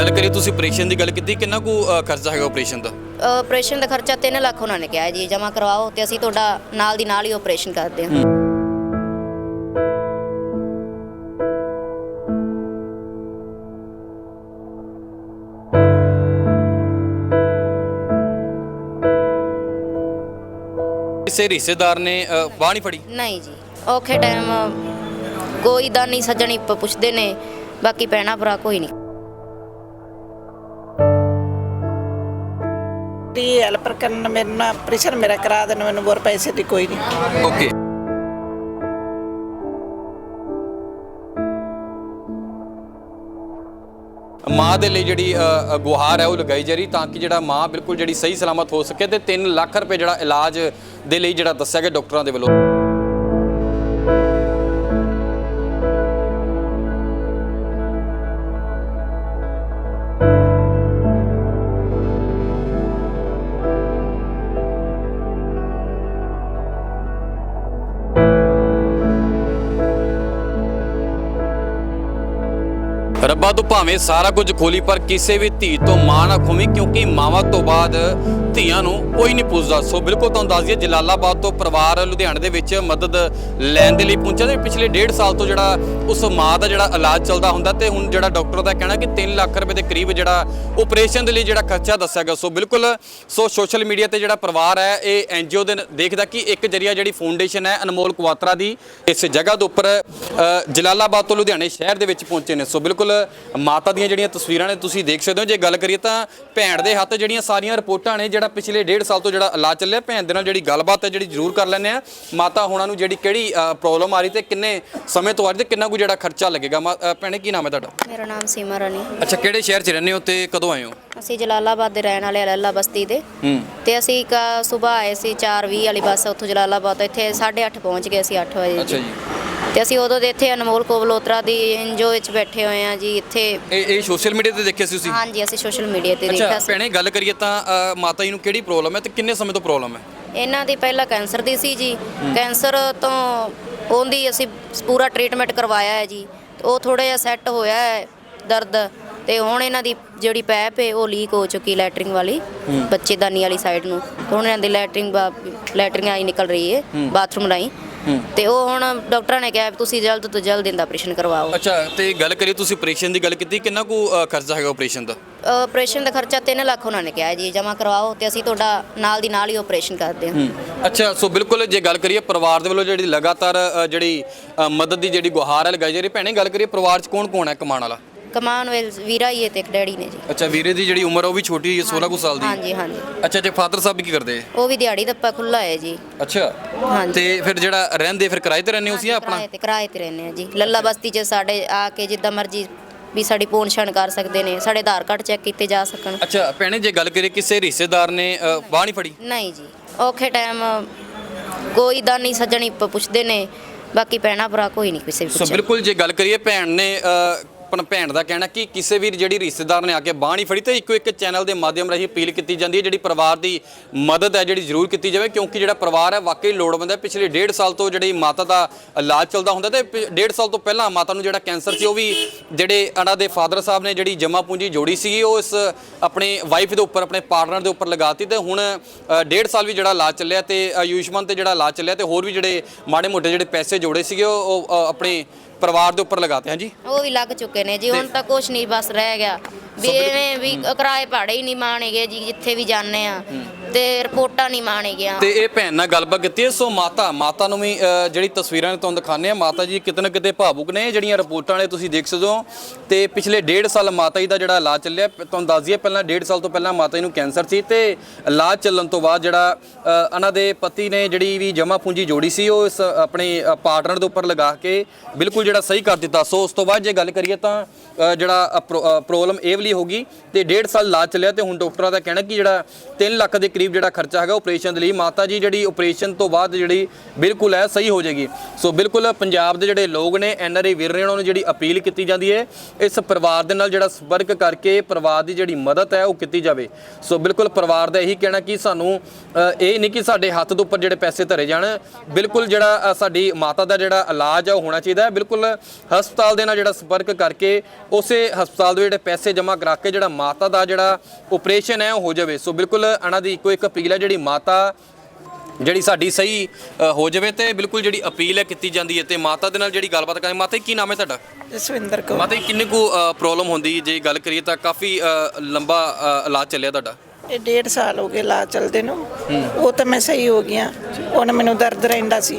ਗੱਲ ਕਰੀਏ ਤੁਸੀਂ ਆਪਰੇਸ਼ਨ ਦੀ ਗੱਲ ਕੀਤੀ ਕਿੰਨਾ ਕੁ ਅ, ਖਰਚਾ ਹੈਗਾ ਆਪਰੇਸ਼ਨ ਦਾ? ਆਪਰੇਸ਼ਨ ਦਾ ਖਰਚਾ 3 ਲੱਖ ਉਹਨਾਂ ਨੇ ਕਿਹਾ ਹੈ ਜੀ ਜਮ੍ਹਾਂ ਕਰਵਾਓ ਤੇ ਅਸੀਂ ਤੁਹਾਡਾ ਨਾਲ ਦੀ ਨਾਲ ਹੀ ਆਪਰੇਸ਼ਨ ਕਰਦੇ ਹਾਂ ਕਿਸੇ ਰਿਸ਼ਤੇਦਾਰ ਨੇ ਅ, ਬਾਂਹ ਨਹੀਂ ਫੜੀ? ਨਹੀਂ ਜੀ ਔਖੇ ਟਾਈਮ ਕੋਈ ਦਾਨੀ ਸੱਜਣੀ ਪ- ਪੁੱਛਦੇ ਨੇ ਬਾਕੀ ਪੈਣਾ ਭਰਾ ਕੋਈ ਨਹੀਂ। ਦੀ ਹੈਲਪਰ ਕਰਨ ਮੇਰੇ ਨਾਲ ਪ੍ਰੈਸ਼ਰ ਮੇਰਾ ਕਰਾ ਦੇਣ ਮੈਨੂੰ ਹੋਰ ਪੈਸੇ ਦੀ ਕੋਈ ਨਹੀਂ। ਓਕੇ ਮਾਂ ਦੇ ਲਈ ਜਿਹੜੀ ਅ, ਅ, ਗੁਹਾਰ ਹੈ ਉਹ ਲਗਾਈ ਜਾ ਰਹੀ ਤਾਂ ਕਿ ਜਿਹੜਾ ਮਾਂ ਬਿਲਕੁਲ ਜਿਹੜੀ ਸਹੀ ਸਲਾਮਤ ਹੋ ਸਕੇ ਤੇ 3 ਲੱਖ ਰੁਪਏ ਜਿਹੜਾ ਇਲਾਜ ਦੇ ਲਈ ਜਿਹੜਾ ਦੱਸਿਆ ਗਿਆ ਡਾਕਟਰਾਂ ਦੇ ਵੱਲੋਂ। ਰੱਬਾ ਤੂੰ ਭਾਵੇਂ ਸਾਰਾ ਕੁਝ ਖੋਲੀ, ਪਰ ਕਿਸੇ ਵੀ ਧੀ ਤੋਂ ਮਾਂ ਨਾ ਖੋਵੀਂ ਕਿਉਂਕਿ ਮਾਵਾਂ ਤੋਂ ਬਾਅਦ ਧੀਆਂ ਨੂੰ ਕੋਈ ਨਹੀਂ ਪੁੱਛਦਾ। ਸੋ ਬਿਲਕੁਲ ਤੁਹਾਨੂੰ ਦੱਸ ਦਈਏ, ਜਲਾਲਾਬਾਦ ਤੋਂ ਪਰਿਵਾਰ ਲੁਧਿਆਣੇ ਦੇ ਵਿੱਚ ਮਦਦ ਲੈਣ ਦੇ ਲਈ ਪਹੁੰਚਿਆ ਤੇ ਪਿਛਲੇ ਡੇਢ ਸਾਲ ਤੋਂ ਜਿਹੜਾ ਉਸ ਮਾਂ ਦਾ ਜਿਹੜਾ ਇਲਾਜ ਚੱਲਦਾ ਹੁੰਦਾ ਤੇ ਹੁਣ ਜਿਹੜਾ ਡਾਕਟਰ ਦਾ ਕਹਿਣਾ ਕਿ 3 ਲੱਖ ਰੁਪਏ ਦੇ ਕਰੀਬ ਜਿਹੜਾ ਆਪਰੇਸ਼ਨ ਦੇ ਲਈ ਜਿਹੜਾ ਖਰਚਾ ਦੱਸਿਆ ਗਿਆ। ਸੋ ਬਿਲਕੁਲ, ਸੋ ਸੋਸ਼ਲ ਮੀਡੀਆ ਤੇ ਜਿਹੜਾ ਪਰਿਵਾਰ ਹੈ, ਇਹ ਐਨਜੀਓ ਦੇ ਨ- ਦੇਖਦਾ ਕਿ ਇੱਕ ਜਰੀਆ ਜਿਹੜੀ ਫਾਊਂਡੇਸ਼ਨ ਹੈ ਅਨਮੋਲ ਕੁਵਾਤਰਾ ਦੀ ਇਸ ਜਗ੍ਹਾ ਦੇ ਉੱਪਰ ਜਲਾਲਾਬਾਦ ਤੋਂ ਲੁਧਿਆਣੇ ਸ਼ਹਿਰ ਦੇ ਵਿੱਚ ਪਹੁੰਚੇ ਨੇ। ਸੋ ਬਿਲਕੁਲ ਮਾਤਾ ਦੀਆਂ ਜਿਹੜੀਆਂ ਤਸਵੀਰਾਂ ਨੇ ਤੁਸੀਂ ਦੇਖ ਸਕਦੇ ਹੋ। ਜੇ ਗੱਲ ਕਰੀਏ ਤਾਂ ਭੈਣ ਦੇ ਹੱਥ ਜਿਹੜੀਆਂ ਸਾਰੀਆਂ ਰਿਪੋਰਟਾਂ ਨੇ ਜਿਹੜਾ ਪਿਛਲੇ ਡੇਢ ਸਾਲ ਤੋਂ ਜਿਹੜਾ ਇਲਾਜ ਚੱਲਿਆ ਭੈਣ ਦੇ ਨਾਲ ਜਿਹੜੀ ਗੱਲਬਾਤ ਹੈ ਜਿਹੜੀ ਜ਼ਰੂਰ ਕਰ ਲੈਂਦੇ ਆ ਮਾਤਾ ਹੋਣਾ ਨੂੰ ਜਿਹੜੀ ਕਿਹੜੀ ਪ੍ਰੋਬਲਮ ਆ ਰਹੀ ਤੇ ਕਿੰਨੇ ਸਮੇਂ ਤੋਂ ਆ ਰਹੀ ਤੇ ਕਿੰਨਾ ਕੁ ਜਿਹੜਾ ਖਰਚਾ ਲੱਗੇਗਾ? ਭੈਣੇ ਕੀ ਨਾਮ ਹੈ ਤੁਹਾਡਾ? ਮੇਰਾ ਨਾਮ ਸੀਮਾ ਰਾਣੀ। ਅੱਛਾ ਕਿਹੜੇ ਸ਼ਹਿਰ 'ਚ ਰਹਿੰਦੇ ਹੋ ਤੇ ਕਦੋਂ ਆਏ ਹੋ? ਅਸੀਂ ਜਲਾਲਾਬਾਦ ਦੇ ਰਹਿਣ ਵਾਲੇ ਆ, ਲੱਲਾ ਬਸਤੀ ਦੇ। ਹੂੰ। ਤੇ ਅਸੀਂ ਇੱਕ ਸਵੇਰ ਆਏ ਸੀ 4:20 ਵਾਲੀ ਬੱਸ ਉੱਥੋਂ ਜਲਾਲਾਬਾਦ ਤੋਂ ਇੱਥੇ 8:30 ਪਹੁੰਚ ਗਏ ਸੀ 8 ਵਜੇ ਅੱਛਾ ਜੀ। ਤੇ ਅਸੀਂ ਉਦੋਂ ਦੇ ਇੱਥੇ ਅਨਮੋਲ ਕੋਵਲੋਤਰਾ ਦੀ ਐਨਜੀਓ ਵਿੱਚ ਬੈਠੇ ਹੋਏ ਆ ਜੀ ਇੱਥੇ। ਇਹ ਇਹ ਸੋਸ਼ਲ ਮੀਡੀਆ ਤੇ ਦੇਖਿਆ ਸੀ ਤੁਸੀਂ? ਹਾਂਜੀ ਅਸੀਂ ਸੋਸ਼ਲ ਮੀਡੀਆ ਤੇ ਅੱਛਾ ਦੇਖਿਆ ਸੀ। ਭੈਣੇ ਗੱਲ ਕਰੀਏ ਤਾਂ ਅ, ਮਾਤਾ ਜੀ ਨੂੰ ਕਿਹੜੀ ਪ੍ਰੋਬਲਮ ਹੈ ਤੇ ਕਿੰਨੇ ਸਮੇਂ ਤੋਂ ਪ੍ਰੋਬਲਮ ਹੈ? ਇਹਨਾਂ ਦੀ ਪਹਿਲਾਂ ਕੈਂਸਰ ਦੀ ਸੀ ਜੀ। ਕੈਂਸਰ ਤੋਂ ਉਹਦੀ ਅਸੀਂ ਪੂਰਾ ਟ੍ਰੀਟਮੈਂਟ ਕਰਵਾਇਆ ਹੈ ਜੀ। ਤੇ ਉਹ ਥੋੜਾ ਜਿਹਾ ਸੈੱਟ ਹੋਇਆ ਹੈ ਦਰਦ ਤੇ ਹੁਣ ਇਹਨਾਂ ਦੀ ਜਿਹੜੀ ਪੈਪ ਹੈ ਉਹ ਲੀਕ ਹੋ ਚੁੱਕੀ ਲੈਟਰਿੰਗ ਵਾਲੀ ਬੱਚੇਦਾਨੀ ਵਾਲੀ ਸਾਈਡ ਨੂੰ। ਤੇ ਹੁਣ ਇਹਨਾਂ ਦੀ ਲੈਟਰਿੰਗ ਲੈਟਰਿੰਗ ਆਈ ਨਿਕਲ ਰਹੀ ਹੈ ਬਾਥਰੂਮ ਰਾਹੀਂ। ਤੇ ਉਹ ਹੁਣ ਡਾਕਟਰਾਂ ਨੇ ਕਿਹਾ ਵੀ ਤੁਸੀਂ ਜਲਦ ਤੋਂ ਜਲਦ ਇਹਦਾ ਆਪਰੇਸ਼ਨ ਕਰਵਾਓ। ਅੱਛਾ ਤੇ ਗੱਲ ਕਰੀਏ ਤੁਸੀਂ ਆਪਰੇਸ਼ਨ ਦੀ ਗੱਲ ਕੀਤੀ ਕਿੰਨਾ ਕੁ ਅ, ਖਰਚਾ ਹੈਗਾ ਆਪਰੇਸ਼ਨ ਦਾ? ਆਪਰੇਸ਼ਨ ਦਾ ਖਰਚਾ 3 ਲੱਖ ਉਹਨਾਂ ਨੇ ਕਿਹਾ ਜੀ ਜਮ੍ਹਾਂ ਕਰਵਾਓ ਤੇ ਅਸੀਂ ਤੁਹਾਡਾ ਨਾਲ ਦੀ ਨਾਲ ਹੀ ਆਪਰੇਸ਼ਨ ਕਰਦੇ ਹਾਂ। ਅੱਛਾ ਸੋ ਬਿਲਕੁਲ ਜੇ ਗੱਲ ਕਰੀਏ ਪਰਿਵਾਰ ਦੇ ਵੱਲੋਂ ਜਿਹੜੀ ਲਗਾਤਾਰ ਅ, ਜਿਹੜੀ ਅ, ਮਦਦ ਦੀ ਜਿਹੜੀ ਗੁਹਾਰ ਹੈ ਲਗਾਈ ਜਾ ਰਹੀ ਭੈਣੇ ਗੱਲ ਕਰੀਏ ਪਰਿਵਾਰ 'ਚ ਕੌਣ ਕੌਣ ਹੈ ਕਮਾਉਣ ਵਾਲਾ? ਕਮਾਨ ਵੇਲ ਵੀਰਾ ਹੀ ਹੈ ਤੇ ਇੱਕ ਡੈਡੀ ਨੇ ਜੀ। ਅੱਛਾ ਵੀਰੇ ਦੀ ਜਿਹੜੀ ਉਮਰ ਉਹ ਵੀ ਛੋਟੀ ਹੈ 16 ਕੁ ਸਾਲ ਦੀ? ਹਾਂਜੀ ਹਾਂਜੀ। ਅੱਛਾ ਤੇ ਫਾਦਰ ਸਾਹਿਬ ਕੀ ਕਰਦੇ? ਉਹ ਵੀ ਦਿਹਾੜੀ ਦੱਪਾ ਖੁੱਲਾ ਹੈ ਜੀ। ਅੱਛਾ। ਹਾਂਜੀ। ਤੇ ਫਿਰ ਜਿਹੜਾ ਰਹਿੰਦੇ ਫਿਰ ਕਿਰਾਏ ਤੇ ਰਹਿੰਦੇ ਹੋ ਸੀ ਆਪਣਾ? ਕਿਰਾਏ ਤੇ ਕਿਰਾਏ ਤੇ ਰਹਿੰਦੇ ਆ ਜੀ। ਲੱਲਾ ਬਸਤੀ 'ਚ ਸਾਡੇ ਆ ਕੇ ਜਿੱਦਾਂ ਮਰਜ਼ੀ ਵੀ ਸਾਡੀ ਪੂਣ ਛਣ ਕਰ ਸਕਦੇ ਨੇ ਸਾਡੇ ਆਧਾਰ ਕਾਰਡ ਚੈੱਕ ਕੀਤੇ ਜਾ ਸਕਣ। ਅੱਛਾ ਭੈਣੇ ਜੇ ਗੱਲ ਕਰੀਏ ਕਿਸੇ ਰਿਸ਼ਤੇਦਾਰ ਨੇ ਅ, ਬਾਂਹ ਨਹੀਂ ਫੜੀ? ਨਹੀਂ ਜੀ ਔਖੇ ਟਾਈਮ ਕੋਈ ਦਾਨੀ ਸੱਜਣੀ ਪ- ਪੁੱਛਦੇ ਨੇ ਬਾਕੀ ਪੈਣਾ ਭਰਾ ਕੋਈ ਨਹੀਂ ਕਿਸੇ ਵੀ ਸੋ ਬਿਲਕੁਲ ਜੇ ਗੱਲ ਕਰੀਏ ਭੈਣ ਨੇ ਅ, ਆਪਣਾ ਭੈਣ ਦਾ ਕਹਿਣਾ ਕਿ ਕਿਸੇ ਵੀ ਜਿਹੜੀ ਰਿਸ਼ਤੇਦਾਰ ਨੇ ਆ ਕੇ ਬਾਂਹ ਨਹੀਂ ਫੜੀ ਤੇ ਇੱਕੋ ਇੱਕ ਚੈਨਲ ਦੇ ਮਾਧਿਅਮ ਰਾਹੀਂ ਅਪੀਲ ਕੀਤੀ ਜਾਂਦੀ ਹੈ ਜਿਹੜੀ ਪਰਿਵਾਰ ਦੀ ਮਦਦ ਹੈ ਜਿਹੜੀ ਜ਼ਰੂਰ ਕੀਤੀ ਜਾਵੇ ਕਿਉਂਕਿ ਜਿਹੜਾ ਪਰਿਵਾਰ ਹੈ ਵਾਕਈ ਲੋੜਵੰਦ ਹੈ। ਪਿਛਲੇ ਡੇਢ ਸਾਲ ਤੋਂ ਜਿਹੜੀ ਮਾਤਾ ਦਾ ਇਲਾਜ ਚੱਲਦਾ ਹੁੰਦਾ ਤੇ ਪ- ਡੇਢ ਸਾਲ ਤੋਂ ਪਹਿਲਾਂ ਮਾਤਾ ਨੂੰ ਜਿਹੜਾ ਕੈਂਸਰ ਸੀ ਉਹ ਵੀ ਜਿਹੜੇ ਇਹਨਾਂ ਦੇ ਫਾਦਰ ਸਾਹਿਬ ਨੇ ਜਿਹੜੀ ਜਮਾ ਪੂੰਜੀ ਜੋੜੀ ਸੀ ਉਹ ਇਸ ਆਪਣੇ ਵਾਈਫ ਦੇ ਉੱਪਰ ਆਪਣੇ ਪਾਰਟਨਰ ਦੇ ਉੱਪਰ ਲਗਾਤੀ ਤੇ ਹੁਣ ਅ, ਡੇਢ ਸਾਲ ਵੀ ਜਿਹੜਾ ਇਲਾਜ ਚੱਲਿਆ ਤੇ ਆਯੁਸ਼ਮਾਨ ਤੇ ਜਿਹੜਾ ਇਲਾਜ ਚੱਲਿਆ ਤੇ ਹੋਰ ਵੀ ਜਿਹੜੇ ਮਾੜੇ ਮੋਟੇ ਜਿਹੜੇ ਪੈਸੇ ਜੋੜੇ ਸੀਗੇ ਉਹ ਆਪਣੇ ਪਰਿਵਾਰ ਦੇ ਉੱਪਰ ਲਗਾਤੇ ਹਾਂਜੀ? ਉਹ ਵੀ ਲੱਗ ਚੁੱਕੇ ਨੇ ਜੀ ਹੁਣ ਤਾਂ ਕੁਛ ਨਹੀਂ ਬਸ ਰਹਿ ਗਿਆ। ਵੀ ਐਵੇਂ ਵੀ ਕਿਰਾਏ ਭਾੜੇ ਹੀ ਨਹੀਂ ਮਾਣੇਗੇ ਜੀ ਜਿੱਥੇ ਵੀ ਜਾਂਦੇ ਆ। ਤੇ ਰਿਪੋਰਟਾਂ ਨਹੀਂ ਮਾਣੇਗੀਆਂ ਤੇ ਇਹ ਭੈਣ ਨਾਲ ਗੱਲਬਾਤ ਕੀਤੀ ਹੈ ਸੋ ਮਾਤਾ ਮਾਤਾ ਨੂੰ ਵੀ ਅ, ਜਿਹੜੀ ਤਸਵੀਰਾਂ ਨੇ ਤੁਹਾਨੂੰ ਦਿਖਾਉਂਦੇ ਆ ਮਾਤਾ ਜੀ ਕਿਤੇ ਨਾ ਕਿਤੇ ਭਾਵੁਕ ਨੇ ਜਿਹੜੀਆਂ ਰਿਪੋਰਟਾਂ ਵਾਲੇ ਤੁਸੀਂ ਦੇਖ ਸਕਦੇ ਹੋ। ਤੇ ਪਿਛਲੇ ਡੇਢ ਸਾਲ ਮਾਤਾ ਜੀ ਦਾ ਜਿਹੜਾ ਇਲਾਜ ਚੱਲਿਆ ਪ- ਤੁਹਾਨੂੰ ਦੱਸ ਦਈਏ ਪਹਿਲਾਂ ਡੇਢ ਸਾਲ ਤੋਂ ਪਹਿਲਾਂ ਮਾਤਾ ਜੀ ਨੂੰ ਕੈਂਸਰ ਸੀ ਤੇ ਇਲਾਜ ਚੱਲਣ ਤੋਂ ਬਾਅਦ ਜਿਹੜਾ ਅ, ਇਹਨਾਂ ਦੇ ਪਤੀ ਨੇ ਜਿਹੜੀ ਵੀ ਜਮ੍ਹਾਂ ਪੂੰਜੀ ਜੋੜੀ ਸੀ ਉਹ ਇਸ ਆਪਣੇ ਪਾਰਟਨਰ ਦੇ ਉੱਪਰ ਲਗਾ ਕੇ ਬਿਲਕੁਲ ਜਿਹੜਾ ਸਹੀ ਕਰ ਦਿੱਤਾ। ਸੋ ਉਸ ਤੋਂ ਬਾਅਦ ਜੇ ਗੱਲ ਕਰੀਏ ਤਾਂ ਅ, ਜਿਹੜਾ ਪ੍ਰੋਬਲਮ ਇਹ ਵਾਲੀ ਗਈ ਤੇ ਡੇਢ ਸਾਲ ਇਲਾਜ ਚੱਲਿਆ ਤੇ ਹੁਣ ਡਾਕਟਰਾਂ ਦਾ ਕਹਿਣਾ ਕਿ ਜਿਹੜਾ 3 ਲੱਖ ਦੇ ਕਰੀਬ ਕਰੀਬ ਜਿਹੜਾ ਖਰਚਾ ਹੈਗਾ ਆਪਰੇਸ਼ਨ ਦੇ ਲਈ ਮਾਤਾ ਜੀ ਜਿਹੜੀ ਆਪਰੇਸ਼ਨ ਤੋਂ ਬਾਅਦ ਜਿਹੜੀ ਬਿਲਕੁਲ ਹੈ ਸਹੀ ਹੋ ਜਾਏਗੀ। ਸੋ ਬਿਲਕੁਲ ਪੰਜਾਬ ਦੇ ਜਿਹੜੇ ਲੋਕ ਨੇ ਐਨਆਰਆਈ ਵੀਰ ਨੇ ਉਹਨਾਂ ਨੂੰ ਜਿਹੜੀ ਅਪੀਲ ਕੀਤੀ ਜਾਂਦੀ ਹੈ, ਇਸ ਪਰਿਵਾਰ ਦੇ ਨਾਲ ਜਿਹੜਾ ਸੰਪਰਕ ਕਰਕੇ ਪਰਿਵਾਰ ਦੀ ਜਿਹੜੀ ਮਦਦ ਹੈ ਉਹ ਕੀਤੀ ਜਾਵੇ। ਸੋ ਬਿਲਕੁਲ ਪਰਿਵਾਰ ਦਾ ਇਹੀ ਕਹਿਣਾ ਕਿ ਸਾਨੂੰ ਇਹ ਨਹੀਂ ਕਿ ਸਾਡੇ ਹੱਥ ਦੇ ਉੱਪਰ ਜਿਹੜੇ ਪੈਸੇ ਧਰੇ ਜਾਣ, ਬਿਲਕੁਲ ਜਿਹੜਾ ਸਾਡੀ ਮਾਤਾ ਦਾ ਜਿਹੜਾ ਇਲਾਜ ਹੈ ਉਹ ਹੋਣਾ ਚਾਹੀਦਾ ਹੈ। ਬਿਲਕੁਲ ਹਸਪਤਾਲ ਦੇ ਨਾਲ ਜਿਹੜਾ ਸੰਪਰਕ ਕਰਕੇ ਉਸੇ ਹਸਪਤਾਲ ਦੇ ਜਿਹੜੇ ਪੈਸੇ ਜਮ੍ਹਾਂ ਕਰਾ ਕੇ ਜਿਹੜਾ ਮਾਤਾ ਦਾ ਜਿਹੜਾ ਆਪਰੇਸ਼ਨ ਹੈ ਉਹ ਹੋ ਜਾਵੇ। ਸੋ ਬਿਲਕੁਲ ਇਹਨਾਂ ਦੀ ਇੱਕੋ ਇੱਕ ਅਪੀਲ ਹੈ ਜਿਹੜੀ ਮਾਤਾ ਜਿਹੜੀ ਸਾਡੀ ਸਹੀ ਹੋ ਜਾਵੇ ਤੇ ਬਿਲਕੁਲ ਜਿਹੜੀ ਅਪੀਲ ਹੈ ਕੀਤੀ ਜਾਂਦੀ ਹੈ ਤੇ ਮਾਤਾ ਦੇ ਨਾਲ ਜਿਹੜੀ ਗੱਲਬਾਤ ਕਰਾਂਗੇ। ਮਾਤਾ ਜੀ ਕੀ ਨਾਮ ਹੈ ਤੁਹਾਡਾ? ਜਸਵਿੰਦਰ ਕੌਰ। ਮਾਤਾ ਜੀ ਕਿੰਨੇ ਕੁ ਪ੍ਰੋਬਲਮ ਹੁੰਦੀ ਜੇ ਗੱਲ ਕਰੀਏ ਤਾਂ ਕਾਫੀ ਲੰਬਾ ਇਲਾਜ ਚੱਲਿਆ ਤੁਹਾਡਾ। ਇਹ ਡੇਢ ਸਾਲ ਹੋ ਗਏ ਲਾ ਚਲਦੇ ਨੂੰ। ਉਹ ਤਾਂ ਮੈਂ ਸਹੀ ਹੋ ਗਿਆ ਉਹਨਾਂ ਮੈਨੂੰ ਦਰਦ ਰਹਿੰਦਾ ਸੀ।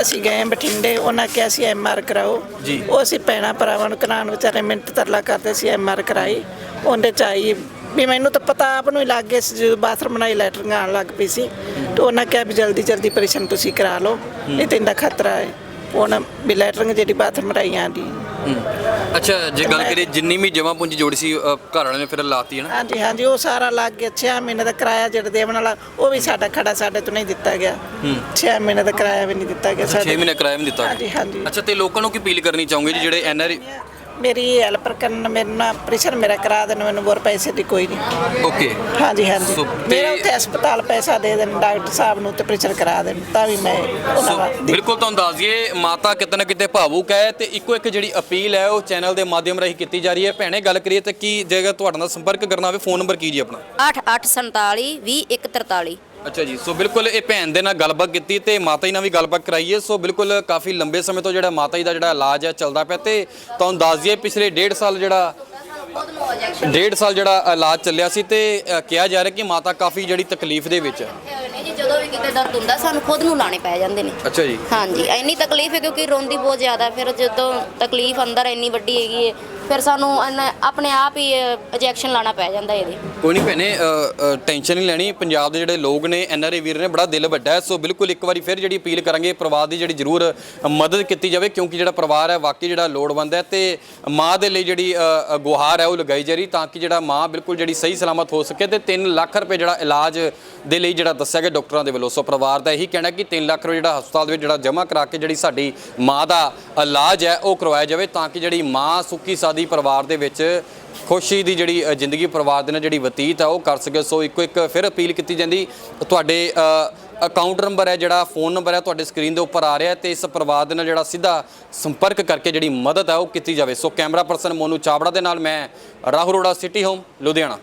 ਅਸੀਂ ਗਏ ਬਠਿੰਡੇ ਉਹਨਾਂ ਕਿਹਾ ਸੀ ਐਮ ਆਰ ਕਰਾਓ। ਉਹ ਅਸੀਂ ਪੈਣਾ ਭਰਾਵਾਂ ਨੂੰ ਕਰਾਉਣ ਵਿਚਾਰੇ ਮਿੰਟ ਤਰਲਾ ਕਰਦੇ ਸੀ ਐਮ ਆਰ ਕਰਾਈ ਉਹਦੇ ਚ ਆਈ ਵੀ ਮੈਨੂੰ ਤਾਂ ਪਤਾ ਆਪ ਨੂੰ ਹੀ ਲੱਗ ਗਿਆ ਸੀ ਜਦੋਂ ਬਾਥਰੂਮ ਬਣਾਈ ਲੈਟਰਿੰਗ ਆਉਣ ਲੱਗ ਪਈ ਸੀ। ਤੇ ਉਹਨਾਂ ਕਿਹਾ ਵੀ ਜਲਦੀ ਜਲਦੀ ਆਪਰੇਸ਼ਨ ਤੁਸੀਂ ਕਰਾ ਲਓ। ਨਹੀਂ ਤਾਂ ਇਹਦਾ ਖਤਰਾ ਹੈ। ਉਹਨਾਂ ਵੀ ਲੈਟਰਿੰਗ ਜਿਹੜੀ ਬਾਥਰੂਮ ਬਣਾਈ ਆਂਦੀ ਅੱਛਾ ਜੇ ਗੱਲ ਕਰੀਏ ਜਿੰਨੀ ਵੀ ਜਮਾ ਪੂੰਜੀ ਜੋੜੀ ਸੀ ਅ, ਘਰ ਵਾਲਿਆਂ ਨੇ ਫਿਰ ਲਾਤੀ ਹੈ ਨਾ? ਹਾਂਜੀ ਹਾਂਜੀ ਉਹ ਸਾਰਾ ਲੱਗ ਗਿਆ। 6 ਮਹੀਨੇ ਦਾ ਕਿਰਾਇਆ ਜਿਹੜਾ ਦੇਵਣ ਵਾਲਾ ਉਹ ਵੀ ਸਾਡਾ ਖੜਾ ਸਾਡੇ ਤੋਂ ਨਹੀਂ ਦਿੱਤਾ ਗਿਆ। 6 ਮਹੀਨੇ ਦਾ ਕਿਰਾਇਆ ਵੀ ਨਹੀਂ ਦਿੱਤਾ ਗਿਆ 6 ਮਹੀਨੇ ਕਿਰਾਇਆ ਵੀ ਨਹੀਂ ਦਿੱਤਾ ਹਾਂਜੀ ਹਾਂਜੀ। ਅੱਛਾ ਤੇ ਲੋਕਾਂ ਨੂੰ ਕੀ ਅਪੀਲ ਕਰਨੀ ਚਾਹੋਗੇ ਜੀ ਜਿਹੜੇ ਐਨਆਰਆਈ ਮੇਰੀ ਹੈਲਪ ਕਰਨ ਮੇਰੇ ਨਾਲ ਆਪਰੇਸ਼ਨ ਮੇਰਾ ਕਰਾ ਦੇਣ ਮੈਨੂੰ ਹੋਰ ਪੈਸੇ ਦੀ ਕੋਈ ਨਹੀਂ। ਓਕੇ ਹਾਂਜੀ ਹਾਂਜੀ। ਸੋ ਤੇ- ਮੇਰਾ ਉੱਥੇ ਹਸਪਤਾਲ ਪੈਸਾ ਦੇ ਦੇਣ ਡਾਕਟਰ ਸਾਹਿਬ ਨੂੰ ਤੇ ਆਪਰੇਸ਼ਨ ਕਰਾ ਦੇਣ ਤਾਂ ਵੀ ਮੈਂ ਉਹਨਾਂ ਸੋ ਦਾ ਬਿਲਕੁਲ ਤੁਹਾਨੂੰ ਦੱਸ ਦਈਏ ਮਾਤਾ ਕਿਤੇ ਨਾ ਕਿਤੇ ਭਾਵੁਕ ਹੈ ਤੇ ਇੱਕੋ ਇੱਕ ਜਿਹੜੀ ਅਪੀਲ ਹੈ ਉਹ ਚੈਨਲ ਦੇ ਮਾਧਿਅਮ ਰਾਹੀਂ ਕੀਤੀ ਜਾ ਰਹੀ ਹੈ। ਭੈਣੇ ਗੱਲ ਕਰੀਏ ਤਾਂ ਕੀ ਜੇਕਰ ਤੁਹਾਡੇ ਨਾਲ ਸੰਪਰਕ ਕਰਨਾ ਹੋਵੇ ਫੋਨ ਨੰਬਰ ਕੀ ਜੀ ਆਪਣਾ? 8847 20143 ਅੱਛਾ ਜੀ ਸੋ ਬਿਲਕੁਲ ਇਹ ਭੈਣ ਦੇ ਨਾਲ ਗੱਲਬਾਤ ਕੀਤੀ ਤੇ ਮਾਤਾ ਜੀ ਨਾਲ ਵੀ ਗੱਲਬਾਤ ਕਰਾਈਏ। ਸੋ ਬਿਲਕੁਲ ਕਾਫੀ ਲੰਬੇ ਸਮੇਂ ਤੋਂ ਜਿਹੜਾ ਮਾਤਾ ਜੀ ਦਾ ਜਿਹੜਾ ਇਲਾਜ ਹੈ ਚੱਲਦਾ ਪਿਆ ਤੇ ਤੁਹਾਨੂੰ ਦੱਸ ਦਈਏ ਪਿਛਲੇ ਡੇਢ ਸਾਲ ਜਿਹੜਾ ਡੇਢ ਸਾਲ ਜਿਹੜਾ ਇਲਾਜ ਚੱਲਿਆ ਸੀ ਤੇ ਅ, ਕਿਹਾ ਜਾ ਰਿਹਾ ਕਿ ਮਾਤਾ ਕਾਫੀ ਜਿਹੜੀ ਤਕਲੀਫ ਦੇ ਵਿੱਚ ਹੈ ਜੀ ਜਦੋਂ ਵੀ ਕਿਤੇ ਦਰਦ ਹੁੰਦਾ ਸਾਨੂੰ ਖੁਦ ਨੂੰ ਲਾਣੇ ਪੈ ਜਾਂਦੇ ਨੇ। ਅੱਛਾ ਜੀ। ਹਾਂਜੀ ਇੰਨੀ ਤਕਲੀਫ ਹੈ ਕਿਉਂਕਿ ਰੋਂਦੀ ਬਹੁਤ ਜ਼ਿਆਦਾ ਫਿਰ ਜਦੋਂ ਤਕਲੀਫ ਅੰਦਰ ਇੰਨੀ ਵੱਡੀ ਹੈਗੀ ਹੈ ਫਿਰ ਸਾਨੂੰ ਇੰਨਾ- ਆਪਣੇ ਆਪ ਹੀ ਇੰਜੈਕਸ਼ਨ ਲਾਣਾ ਪੈ ਜਾਂਦਾ ਇਹਦੇ। ਕੋਈ ਨਹੀਂ ਭੈਣੇ ਟੈਨਸ਼ਨ ਨਹੀਂ ਲੈਣੀ। ਪੰਜਾਬ ਦੇ ਜਿਹੜੇ ਲੋਕ ਨੇ ਐਨਆਰਏ ਵੀਰ ਨੇ ਬੜਾ ਦਿਲ ਵੱਡਾ ਹੈ। ਸੋ ਬਿਲਕੁਲ ਇੱਕ ਵਾਰੀ ਫਿਰ ਜਿਹੜੀ ਅਪੀਲ ਕਰਾਂਗੇ ਪਰਿਵਾਰ ਦੀ ਜਿਹੜੀ ਜ਼ਰੂਰ ਮਦਦ ਕੀਤੀ ਜਾਵੇ ਕਿਉਂਕਿ ਜਿਹੜਾ ਪਰਿਵਾਰ ਹੈ ਵਾਕਈ ਜਿਹੜਾ ਲੋੜਵੰਦ ਹੈ ਤੇ ਮਾਂ ਦੇ ਲਈ ਜਿਹੜੀ ਅ, ਅ, ਗੁਹਾਰ ਹੈ ਉਹ ਲਗਾਈ ਜਾ ਰਹੀ ਤਾਂ ਕਿ ਜਿਹੜਾ ਮਾਂ ਬਿਲਕੁਲ ਜਿਹੜੀ ਸਹੀ ਸਲਾਮਤ ਹੋ ਸਕੇ ਤੇ 3 ਲੱਖ ਰੁਪਏ ਜਿਹੜਾ ਇਲਾਜ ਦੇ ਲਈ ਜਿਹੜਾ ਦੱਸਿਆ ਗਿਆ ਡਾਕਟਰਾਂ ਦੇ ਵੱਲੋਂ। ਸੋ ਪਰਿਵਾਰ ਦਾ ਇਹੀ ਕਹਿਣਾ ਕਿ 3 ਲੱਖ ਰੁਪਏ ਜਿਹੜਾ ਹਸਪਤਾਲ ਦੇ ਵਿੱਚ ਜਿਹੜਾ ਜਮ੍ਹਾਂ ਕਰਾ ਕੇ ਜਿਹੜੀ ਸਾਡੀ ਮਾਂ ਦਾ ਇਲਾਜ ਹੈ ਉਹ ਕਰਵਾਇਆ ਜਾਵੇ ਤਾਂ ਕਿ ਜਿਹੜੀ ਮਾਂ ਸੁੱਕੀ ਸਾਦੀ ਪਰਿਵਾਰ ਦੇ ਵਿੱਚ ਖੁਸ਼ੀ ਦੀ ਜਿਹੜੀ ਜ਼ਿੰਦਗੀ ਪਰਿਵਾਰ ਦੇ ਨਾਲ ਜਿਹੜੀ ਬਤੀਤ ਹੈ ਉਹ ਕਰ ਸਕੇ। ਸੋ ਇੱਕੋ ਇੱਕ ਫਿਰ ਅਪੀਲ ਕੀਤੀ ਜਾਂਦੀ, ਤੁਹਾਡੇ ਅਕਾਊਂਟ ਨੰਬਰ ਹੈ ਜਿਹੜਾ ਫੋਨ ਨੰਬਰ ਹੈ ਤੁਹਾਡੇ ਸਕਰੀਨ ਦੇ ਉੱਪਰ ਆ ਰਿਹਾ ਹੈ ਤੇ ਇਸ ਪਰਿਵਾਰ ਦੇ ਨਾਲ ਜਿਹੜਾ ਸਿੱਧਾ ਸੰਪਰਕ ਕਰਕੇ ਜਿਹੜੀ ਮਦਦ ਹੈ ਉਹ ਕੀਤੀ ਜਾਵੇ। So camera person Monu Chawra ਦੇ ਨਾਲ ਮੈਂ ਰਾਹੁਲ ਰੋੜਾ ਸਿਟੀ ਹੋਮ ਲੁਧਿਆਣਾ।